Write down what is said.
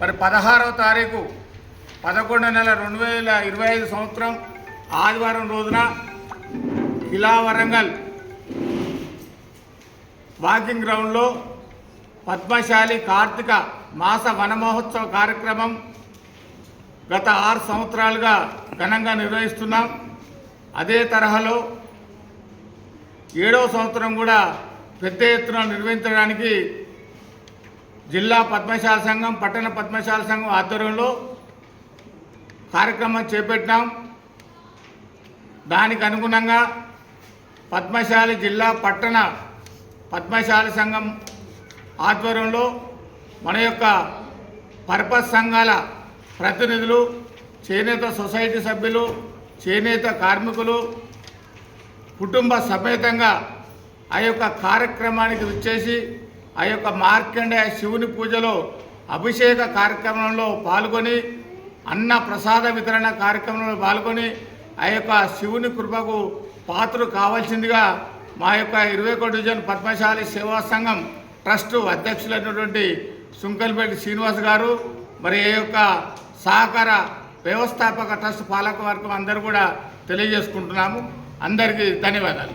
మరి పదహారవ తారీఖు పదకొండు నెల రెండు వేల ఇరవై ఐదు సంవత్సరం ఆదివారం రోజున కిలా వరంగల్ వాకింగ్ గ్రౌండ్లో పద్మశాలి కార్తీక మాస వనమహోత్సవ కార్యక్రమం గత ఆరు సంవత్సరాలుగా ఘనంగా నిర్వహిస్తున్నాం. అదే తరహాలో ఏడవ సంవత్సరం కూడా పెద్ద ఎత్తున నిర్వహించడానికి జిల్లా పద్మశాల సంఘం పట్టణ పద్మశాల సంఘం ఆధ్వర్యంలో కార్యక్రమం చేపట్టినాం. దానికి అనుగుణంగా పద్మశాలి జిల్లా పట్టణ పద్మశాల సంఘం ఆధ్వర్యంలో మన యొక్క పర్పస్ సంఘాల ప్రతినిధులు చేనేత సొసైటీ సభ్యులు చేనేత కార్మికులు కుటుంబ సమేతంగా ఆ యొక్క కార్యక్రమానికి విచ్చేసి ఆ యొక్క మార్కండేయ శివుని పూజలో అభిషేక కార్యక్రమంలో పాల్గొని అన్న ప్రసాద వితరణ కార్యక్రమంలో పాల్గొని ఆ యొక్క శివుని కృపకు పాత్ర కావాల్సిందిగా మా యొక్క ఇరవై ఒకటి డివిజన్ పద్మశాలి సేవా సంఘం ట్రస్టు అధ్యక్షులైనటువంటి సుంకల్పేటి శ్రీనివాస్ గారు మరి ఈ యొక్క సహకార వ్యవస్థాపక ట్రస్ట్ పాలక వర్గం అందరూ కూడా తెలియజేసుకుంటున్నాము. అందరికీ ధన్యవాదాలు.